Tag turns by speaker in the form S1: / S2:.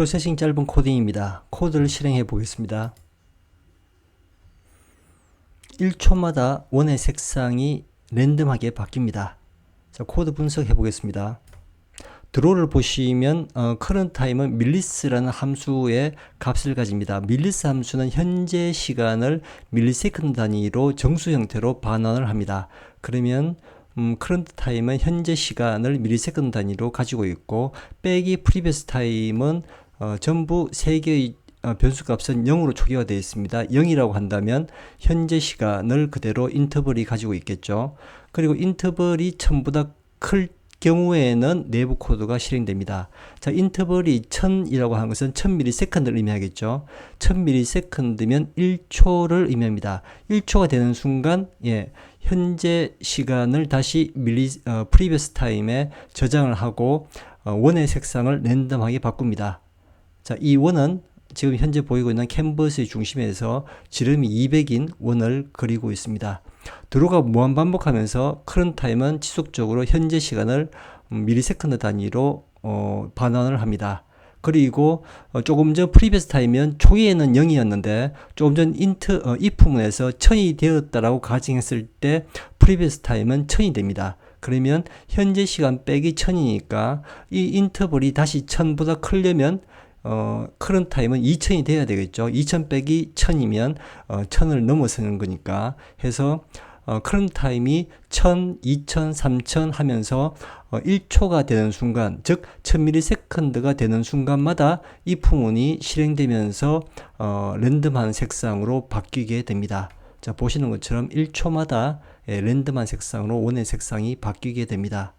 S1: 프로세싱 짧은 코딩입니다. 코드를 실행해 보겠습니다. 1초마다 원의 색상이 랜덤하게 바뀝니다. 자, 코드 분석해 보겠습니다. 드로우를 보시면 어, current time은 밀리스라는 함수의 값을 가집니다. 밀리스 함수는 현재 시간을 밀리세컨드 단위로 정수 형태로 반환을 합니다. 그러면 음, current time은 현재 시간을 밀리세컨드 단위로 가지고 있고 빼기 previous time은 어, 전부 세 개의 어, 변수값은 0으로 초기화 되어 있습니다. 0이라고 한다면 현재 시간을 그대로 인터벌이 가지고 있겠죠. 그리고 인터벌이 전부 다클 경우에는 내부 코드가 실행됩니다. 자, 인터벌이 1000이라고 하는 것은 1000ms를 의미하겠죠. 1000ms면 1초를 의미합니다. 1초가 되는 순간, 예, 현재 시간을 다시 밀리, 어, previous time에 저장을 하고, 어, 원의 색상을 랜덤하게 바꿉니다. 자, 이 원은 지금 현재 보이고 있는 캔버스의 중심에서 지름이 200인 원을 그리고 있습니다. 드로가 무한 반복하면서 current time은 지속적으로 현재 시간을 음, 미리세컨드 단위로 어, 반환을 합니다. 그리고 어, 조금 전 previous time면 초기에는 0이었는데 조금 전 int 어, if 문에서 1000이 되었다라고 가정했을 때 previous time은 1000이 됩니다. 그러면 현재 시간 빼기 1000이니까 이 인터벌이 다시 1000보다 크려면 어, current time은 2000이 돼야 되겠죠. 2000 빼기 1000이면 어, 1000을 넘어서는 거니까 해서 어, current time이 1000, 2000, 3000 하면서 어, 1초가 되는 순간, 즉 1000ms가 되는 순간마다 이 풍운이 실행되면서 어, 랜덤한 색상으로 바뀌게 됩니다. 자, 보시는 것처럼 1초마다 예, 랜덤한 색상으로 원의 색상이 바뀌게 됩니다.